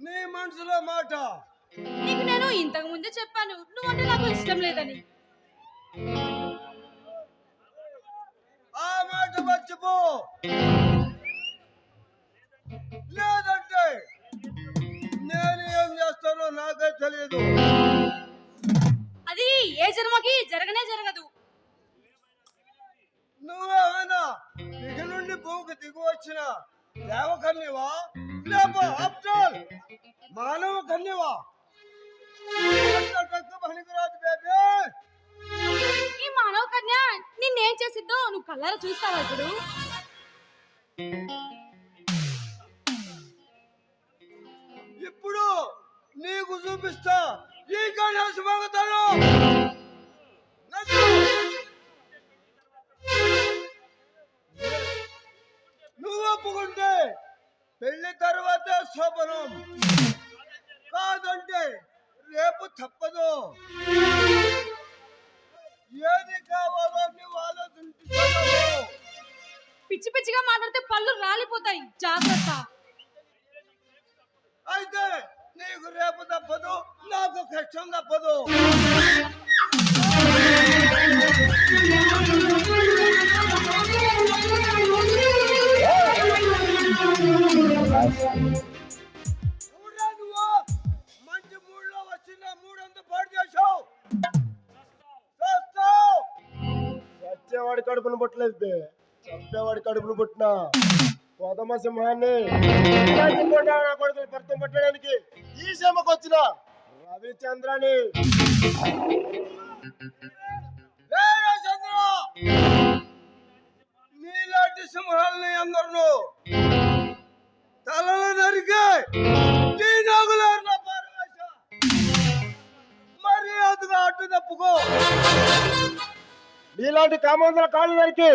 నీ మనసులో మాట. నీకు నేను ఇంతకు ముందే చెప్పాను. నువ్వంటే నాకు ఇష్టం లేదని. ఆ మాట మర్చిపో. లేదంటే నేను ఏం చేస్తానో నాకే తెలియదు అది ఏ జన్మకి జరగనే జరగదు. నువ్వేమైనా దిగు నుండి భూమికి దిగు వచ్చిన దేవ కన్యవా లేక మానవ ఈ మానవ కన్య నిన్నేం చేసిద్దో నువ్వు కళ్ళారా చూస్తావా ఇప్పుడు? శోభనం కాదంటే రేపు తప్పదు. ఏది కావాలో నువ్వు ఆలోచించుకోవాలి పిచ్చి పిచ్చిగా మాట్లాడితే పళ్ళు రాలిపోతాయి. జాగ్రత్త. అయితే నీకు రేపు తప్పదు నాకు కష్టం తప్పదు. కడుపును పుట్టలేదు. చంపేవాడి కడుపును పుట్టిన కోదమ సింహాన్ని కొడుకుని భర్తం పట్టడానికి ఈ సీమకు వచ్చిన రవిచంద్రని. నీలాంటి సింహాలని అందరు తలలు నరికే మరి అదిగా అడ్డు తప్పుకో. నీలాంటి కామంతుల కాళ్ళు నరికి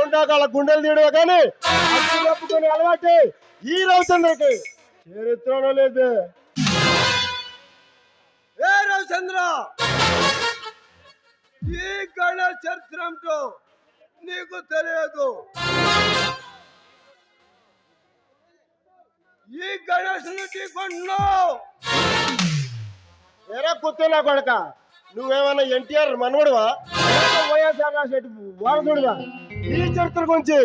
ఉండాకాల గుండెలు తీయడమే కానీ అడ్డు తప్పుకొని అలవాటు ఈ రవిచంద్రకి చరిత్రలో లేదు. ఏ రవిచంద్ర ఈ గణ చరిత్ర ఏమిటో నీకు తెలియదు. ఈ నుండి కొన్నావు ఎరా కుత్తేలా కొడక? నువ్వేమన్నా ఎన్టీఆర్ మనవడువా వైఎస్ఆర్ రాసేటి ఈ చరిత్ర గురించి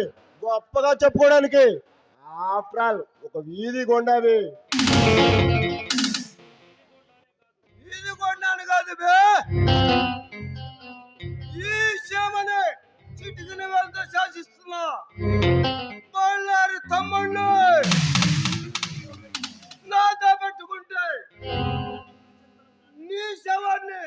గొప్పగా చెప్పుకోవడానికి ఆఫ్టర్ ఆల్ ఒక వీధి కొండావి వీధి కొండాను కాదు బే. ఈ శ్యామనే చిటికిన వెళ్తే శాసిస్తున్నా. బళ్ళారి తమ్ముళ్ళు నాతో పెట్టుకుంటే నీ శవాన్ని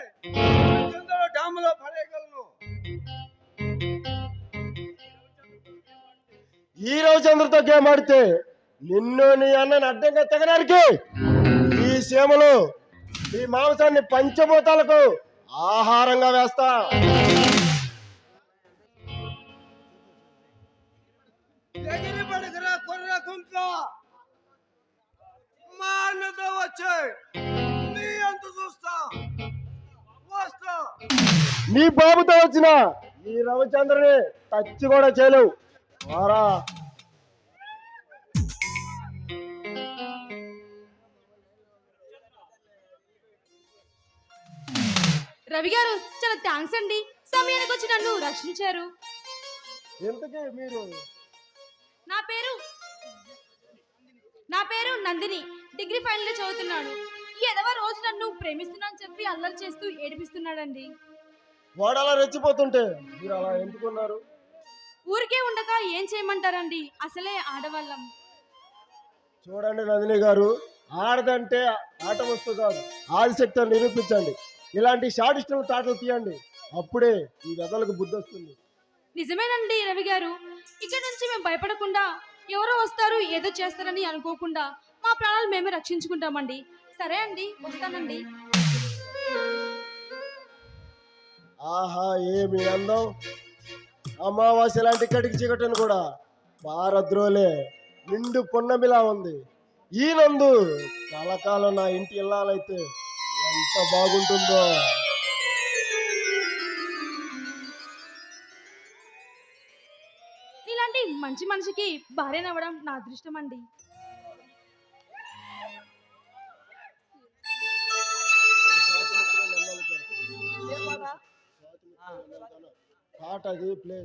ఈ రవిచంద్రతో గేమ్ ఆడితే నిన్ను నీ అన్నని అడ్డంగా తెగడానికి ఈ సీమలు ఈ మాంసాన్ని పంచభూతాలకు ఆహారంగా వేస్తా. మా అన్నతో వచ్చే. నీ అంత చూస్తా. వస్తా. నీ బాబుతో వచ్చిన ఈ రవిచంద్రని టచ్ కూడా చేయలేవు. వారా. రవి గారు చాలా థ్యాంక్స్ అండి. సమయానికి వచ్చి నన్ను రక్షించారు. మీరు? నా పేరు నా పేరు నందిని. డిగ్రీ ఫైనల్ చదువుతున్నాను. ఈ ఎదవ రోజు నన్ను ప్రేమిస్తున్నాను చెప్పి అల్లరి చేస్తూ ఏడిపిస్తున్నాడండి. వాడు అలా రెచ్చిపోతుంటే మీరు అలా ఎందుకున్నారు ఊరికే ఉండక ఏం చేయమంటారండి? అసలే ఆడవాళ్ళం. చూడండి నందిని గారు ఆడదంటే ఆట వస్తు కాదు. ఆదిశక్తి నిరూపించండి. ఇలాంటి షాడిస్టులు తాటలు తీయండి. అప్పుడే ఈ వెదలకు బుద్ధి వస్తుంది. నిజమేనండి రవి గారు. ఇక్కడ నుంచి మేము భయపడకుండా ఎవరో వస్తారు ఏదో చేస్తారని అనుకోకుండా మా ప్రాణాలు మేమే రక్షించుకుంటామండి. సరే అండి వస్తానండి. ఆహా ఏమి అందం? అమావాస్య లాంటి కటికి చీకటిని కూడా పారద్రోలే. నిండు పున్నమిలా ఉంది. ఈ నందు కలకాలం నా ఇంటి ఇల్లాలైతే ఎంత బాగుంటుందో. ఇలాంటి మంచి మనిషికి భార్యనవ్వడం నా అదృష్టం అండి పాట ప్లే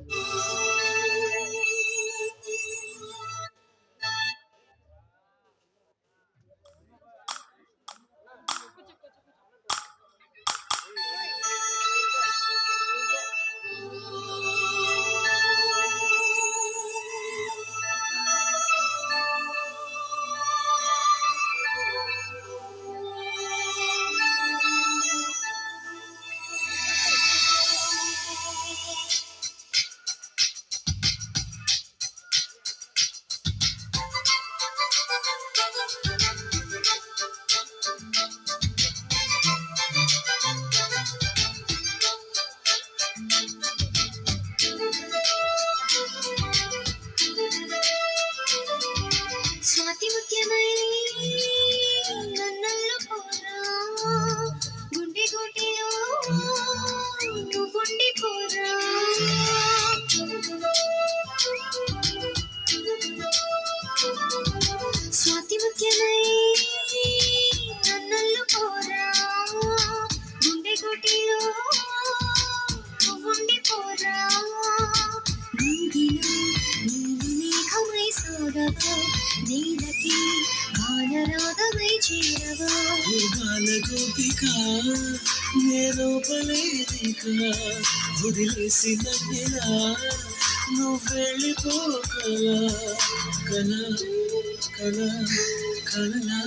గానరాగమై చేరవా బాల గోపిక నేలోపలేదిక వదిలేసిన నెలా నువ్వెళ్ళిపోకలా? కల కల కలలా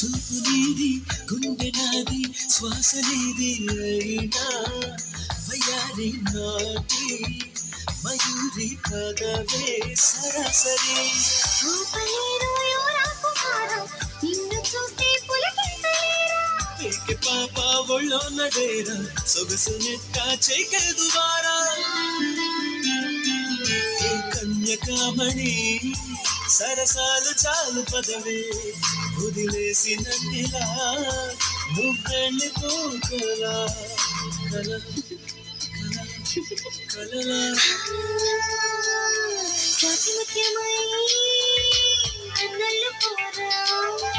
చూపు నీది గుండె నాది శ్వాస నీది అయినా వయారి నాటి మయూరి పదవే సరాసరి. రూపలేరు ಗೆ ಪಾಪ ಒಳ್ಳೋ ನಡೇರ ಸೊಗಸು ನೆಟ್ಟಾಚೆ ಕದುವಾರ కన్యకామణి సరసాలు చాలు పదవే. వదిలేసినట్టిలా నువ్వెళ్ళిపోకలా కల కలలా ముఖ్యమై పోరా.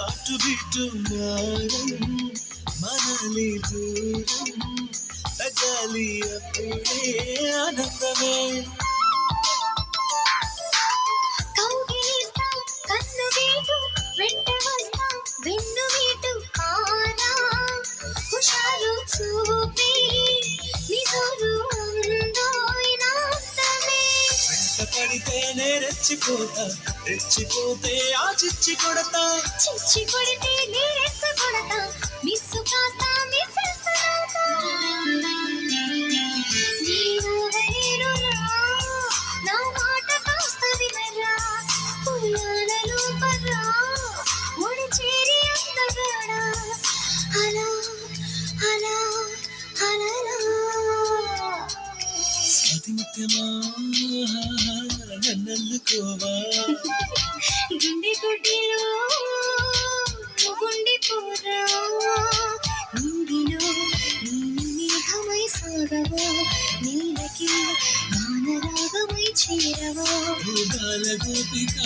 హార్ట్ బీట్ మారం మనలి దూరం తగాలి అప్పుడే ఆనందమే. పడితేనే రెచ్చిపోతా రెచ్చిపోతే ఆ చిచ్చి కొడతా. చిచ్చి కొడితే నీరెచ్చ కొడతా. మిస్సు కాస్త మిస్సెస్ అవుతా నీవు వేరురా నా మాట కాస్త వినరా. ఉయ్యాలలో పర్రా ఒడి చేరి అందగాడా అలా అలా అలలా స్వాతి ముత్య చేరవో భూగాల గోపిక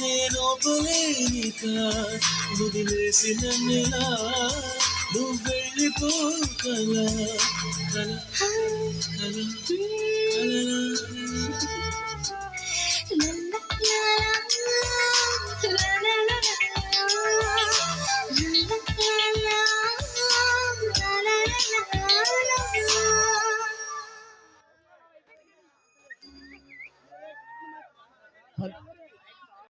నేనోపలేనిక వదిలేసిన నెల నువ్వు వెళ్ళిపో కల కల.